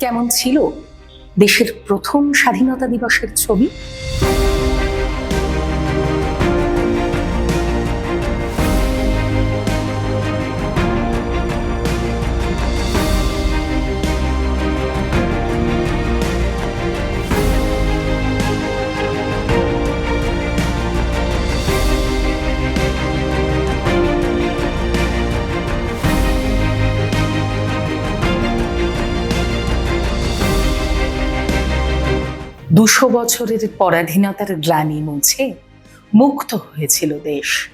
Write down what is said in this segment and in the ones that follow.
কেমন ছিল দেশের প্রথম স্বাধীনতা দিবসের ছবি? দুশো বছরের পরাধীনতার গ্লানি মুছে মুক্ত হয়েছিল দেশ।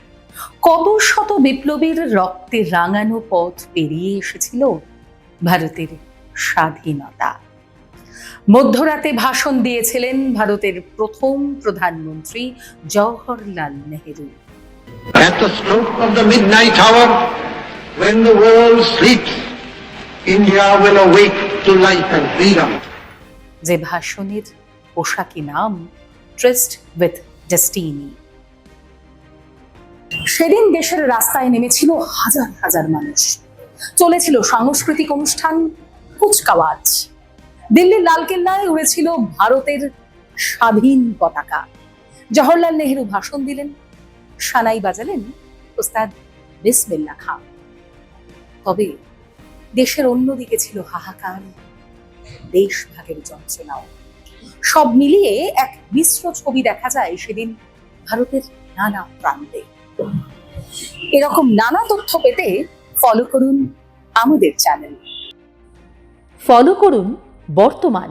কত শত বিপ্লবীর রক্তে রাঙানো পথ পেরিয়ে এসেছিল ভারতের স্বাধীনতা। মধ্যরাতে ভাষণ দিয়েছিলেন ভারতের প্রথম প্রধানমন্ত্রী Jawaharlal Nehru. At the stroke of the midnight hour, when the world sleeps, India will awake to life and freedom. যে ভাষণের পোশাকি নাম ট্রেস্ট উইথ ডেস্টিনি সেদিন দেশের রাস্তায় নেমেছিল হাজার হাজার মানুষ। চলেছিল সাংস্কৃতিক অনুষ্ঠান, কুচকাওয়াজ। দিল্লির লালকেল্লায় উড়েছিল ভারতের স্বাধীন পতাকা। জওহরলাল নেহেরু ভাষণ দিলেন। সানাই বাজালেন ওস্তাদ বিসমিল্লা খান। তবে দেশের অন্যদিকে ছিল হাহাকার দেশ ভাগের যন্ত্রণাও। সব মিলিয়ে এক মিশ্র ছবি দেখা যায় সেদিন ভারতের নানা প্রান্তে। এরকম নানা তথ্য পেতে ফলো করুন আমাদের চ্যানেল ফলো করুন বর্তমান।